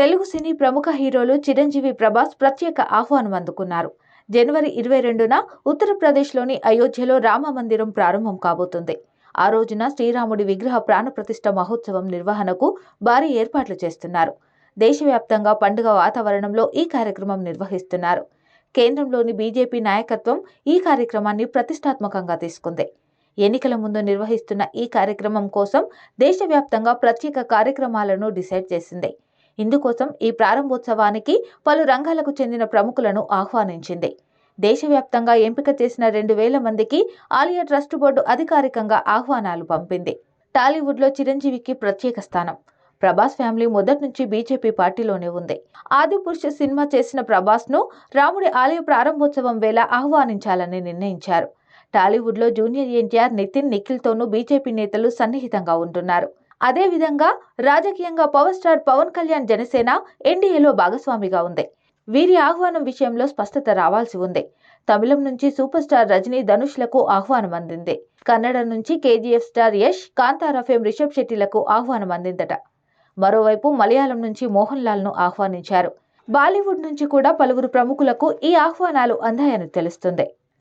తెలుగు సినీ ప్రముఖ హీరోలు చిరంజీవి ప్రభాస్ ప్రత్యేక ఆహ్వానం అందుకున్నారు. జనవరి ఇరవై రెండున ఉత్తరప్రదేశ్లోని అయోధ్యలో రామ మందిరం ప్రారంభం కాబోతుంది. ఆ రోజున శ్రీరాముడి విగ్రహ ప్రాణప్రతిష్ఠ మహోత్సవం నిర్వహణకు భారీ ఏర్పాట్లు చేస్తున్నారు. దేశవ్యాప్తంగా పండుగ వాతావరణంలో ఈ కార్యక్రమం నిర్వహిస్తున్నారు. కేంద్రంలోని బీజేపీ నాయకత్వం ఈ కార్యక్రమాన్ని ప్రతిష్టాత్మకంగా తీసుకుంది. ఎన్నికల ముందు నిర్వహిస్తున్న ఈ కార్యక్రమం కోసం దేశవ్యాప్తంగా ప్రత్యేక కార్యక్రమాలను డిసైడ్ చేసింది. ఇందుకోసం ఈ ప్రారంభోత్సవానికి పలు రంగాలకు చెందిన ప్రముఖులను ఆహ్వానించింది. దేశవ్యాప్తంగా ఎంపిక చేసిన రెండు వేల మందికి ఆలియా ట్రస్ట్ బోర్డు అధికారికంగా ఆహ్వానాలు పంపింది. టాలీవుడ్లో చిరంజీవికి ప్రత్యేక స్థానం. ప్రభాస్ ఫ్యామిలీ మొదటి నుంచి బీజేపీ పార్టీలోనే ఉంది. ఆదిపురుష సినిమా చేసిన ప్రభాస్ను రాముడి ఆలయ ప్రారంభోత్సవం వేళ ఆహ్వానించాలని నిర్ణయించారు. టాలీవుడ్లో జూనియర్ ఎన్టీఆర్ నితిన్ నిఖిల్తోనూ బీజేపీ నేతలు సన్నిహితంగా ఉంటున్నారు. అదేవిధంగా రాజకీయంగా పవర్ స్టార్ పవన్ కళ్యాణ్ జనసేన ఎన్డీఏలో భాగస్వామిగా ఉంది. వీరి ఆహ్వానం విషయంలో స్పష్టత రావాల్సి ఉంది. తమిళం నుంచి సూపర్ స్టార్ రజనీ ధనుష్లకు ఆహ్వానం అందింది. కన్నడ నుంచి KGF star Yash Kantara fame Rishab శెట్టిలకు ఆహ్వానం అందిందట. మరోవైపు మలయాళం నుంచి మోహన్ లాల్ను ఆహ్వానించారు. బాలీవుడ్ నుంచి కూడా పలువురు ప్రముఖులకు ఈ ఆహ్వానాలు అందాయని తెలుస్తుంది.